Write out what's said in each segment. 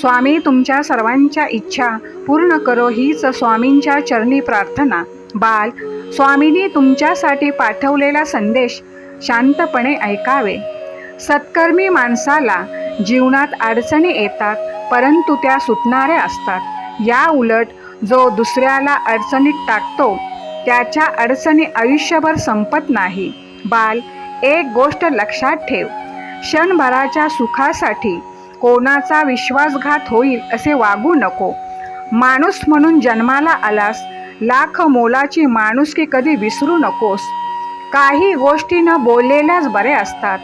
स्वामी तुमच्या सर्वांच्या इच्छा पूर्ण करो हीच स्वामींच्या चरणी प्रार्थना. बाल स्वामींनी तुमच्यासाठी पाठवलेला संदेश शांतपणे ऐकावे. सत्कर्मी माणसाला जीवनात अडचणी येतात परंतु त्या सुटणाऱ्या असतात. या उलट जो दुसऱ्याला अडचणीत टाकतो त्याच्या अडचणी आयुष्यभर संपत नाही. बाल एक गोष्ट लक्षात ठेव. क्षणभराच्या सुखासाठी कोणाचा विश्वासघात होईल असे वागू नको. माणूस म्हणून जन्माला आलास लाख मोलाची माणुसकी कधी विसरू नकोस. काही गोष्टी न बोललेल्याच बऱ्या असतात.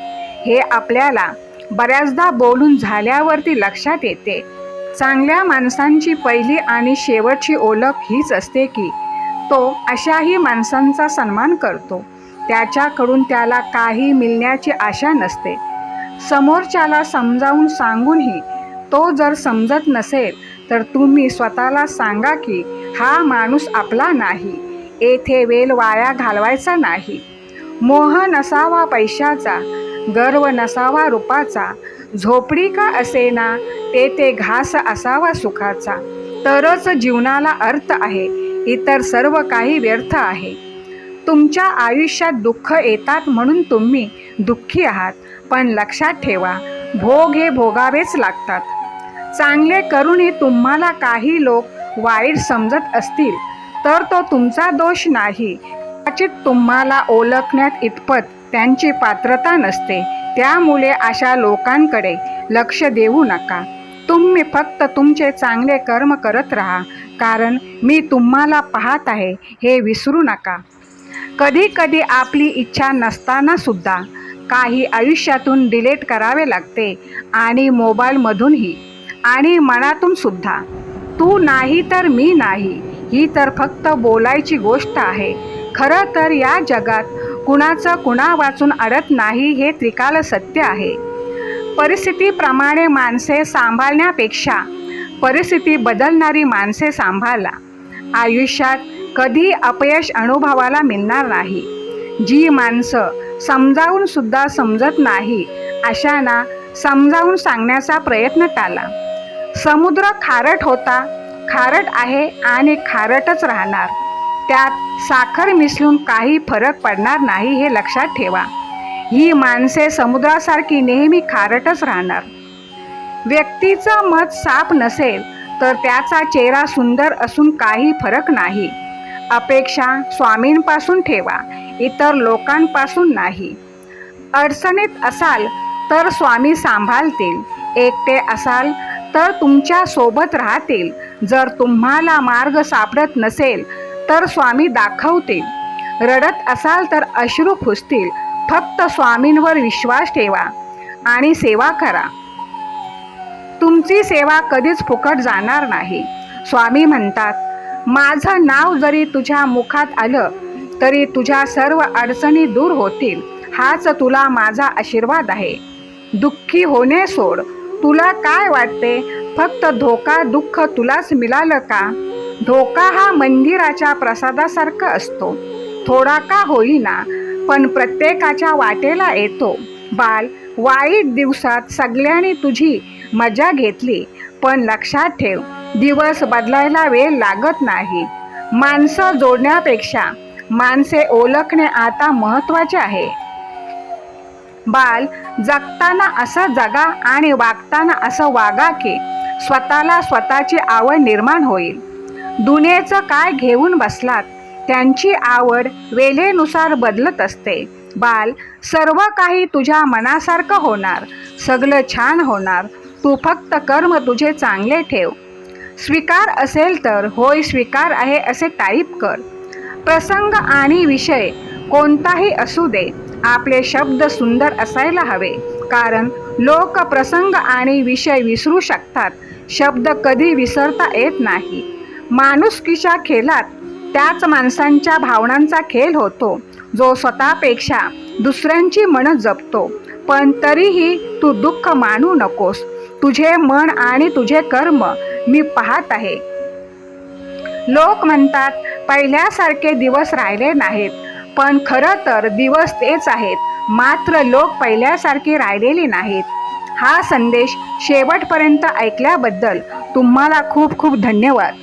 हे आपल्याला बऱ्याचदा बोलून झाल्यावरती लक्षात येते. चांगल्या माणसांची पहिली आणि शेवटची ओळख हीच असते की तो अशाही माणसांचा सन्मान करतो. त्याच्याकडून त्याला काही मिळण्याची आशा नसते. समोरच्याला समजावून सांगूनही तो जर समजत नसेल तर तुम्ही स्वतःला सांगा की हा माणूस आपला नाही येथे वेल वाया घालवायचा नाही. मोह नसावा पैशाचा गर्व नसावा रूपाचा झोपडी का असेना ते ते घास असावा सुखाचा. तरच जीवनाला अर्थ आहे इतर सर्व काही व्यर्थ आहे. तुमच्या आयुष्यात दुःख येतात म्हणून तुम्ही दुःखी आहात. पण लक्षात ठेवा भोग हे भोगावेच लागतात. चांगले करूनही तुम्हाला काही लोक वाईट समजत असतील तर तो तुमचा दोष नाही. कदाचित तुम्हाला ओळखण्यात इतपत त्यांची पात्रता नसते. त्यामुळे अशा लोकांकडे लक्ष देऊ नका. तुम्ही फक्त तुमचे चांगले कर्म करत राहा कारण मी तुम्हाला पाहत आहे हे विसरू नका. कधी कधी आपली इच्छा नसताना सुद्धा काही आयुष्यातून डिलीट करावे लागते आणि मोबाईलमधूनही आणि मनातून सुद्धा. तू नाही तर मी नाही ही तर फक्त बोलायची गोष्ट आहे. खरं तर या जगात कुणाचं कुणा वाचून अडत नाही हे त्रिकाल सत्य आहे. परिस्थितीप्रमाणे माणसे सांभाळण्यापेक्षा परिस्थिती बदलणारी माणसे सांभाळा. आयुष्यात कधी अपयश अनुभवाला मिळणार नाही. जी माणसं समजावून सुद्धा समजत नाही अशांना समजावून सांगण्याचा प्रयत्न टाळा समुद्र खारट होता खारट आहे आणि खारटच राहणार. त्यात साखर मिसळून काही फरक पडणार नाही हे लक्षात ठेवा. ही माणसे समुद्रासारखी नेहमी खारटच राहणार. व्यक्तीचं मत साफ नसेल तर त्याचा चेहरा सुंदर असून काही फरक नाही. अपेक्षा स्वामींपासून ठेवा इतर लोकांपासून नाही. अडचणीत असाल तर स्वामी सांभाळतील एकटे असाल तर तुमच्यासोबत राहतील. जर तुम्हाला मार्ग सापडत नसेल तर स्वामी दाखवतील. रडत असाल तर अश्रू खुसतील फक्त स्वामींवर विश्वास ठेवा आणि सेवा करा. तुमची सेवा कधीच फुकट जाणार नाही. स्वामी म्हणतात माझं नाव जरी तुझ्या मुखात आलं तरी तुझ्या सर्व अडचणी दूर होतील. हाच तुला माझा आशीर्वाद आहे. दुःखी होणे सोड. तुला काय वाटते? फक्त धोका दुःख तुलाच मिळालं का? धोका हा मंदिराच्या प्रसादासारखा असतो. थोडा का होईना पण प्रत्येकाच्या वाटेला येतो. बाल वाईट दिवसात सगळ्यांनी तुझी मजा घेतली पण लक्षात ठेव दिवस बदलायला वेळ लागत नाही. माणसं जोडण्यापेक्षा माणसे ओळखणे आता महत्त्वाचे आहे. बाल जगताना असं जगा आणि वागताना असं वागा की स्वतःला स्वतःची आवड निर्माण होईल. दुनियेचं काय घेऊन बसलात त्यांची आवड वेळेनुसार बदलत असते. बाल सर्व काही तुझ्या मनासारखं होणार सगळं छान होणार. तू फक्त कर्म तुझे चांगले ठेव. स्वीकार असेल तर होय स्वीकार आहे असे टाईप कर. प्रसंग आणि विषय कोणताही असू दे. आपले शब्द सुंदर असायला हवे. कारण लोक प्रसंग आणि विषय विसरू शकतात. शब्द कधी विसरता येत नाही. माणुसकीच्या खेळात त्याच माणसांच्या भावनांचा खेळ होतो. जो स्वतःपेक्षा दुसऱ्यांची मन जपतो. पण तरीही तू दुःख मानू नकोस. तुझे मन आणि तुझे कर्म मी पाहत आहे. लोक म्हणतात पहिल्यासारखे दिवस राहिले नाहीत पण खरं तर दिवस तेच आहेत. मात्र लोक पहिल्यासारखे राहिलेले नाहीत. हा संदेश शेवटपर्यंत ऐकल्याबद्दल तुम्हाला खूप खूप धन्यवाद.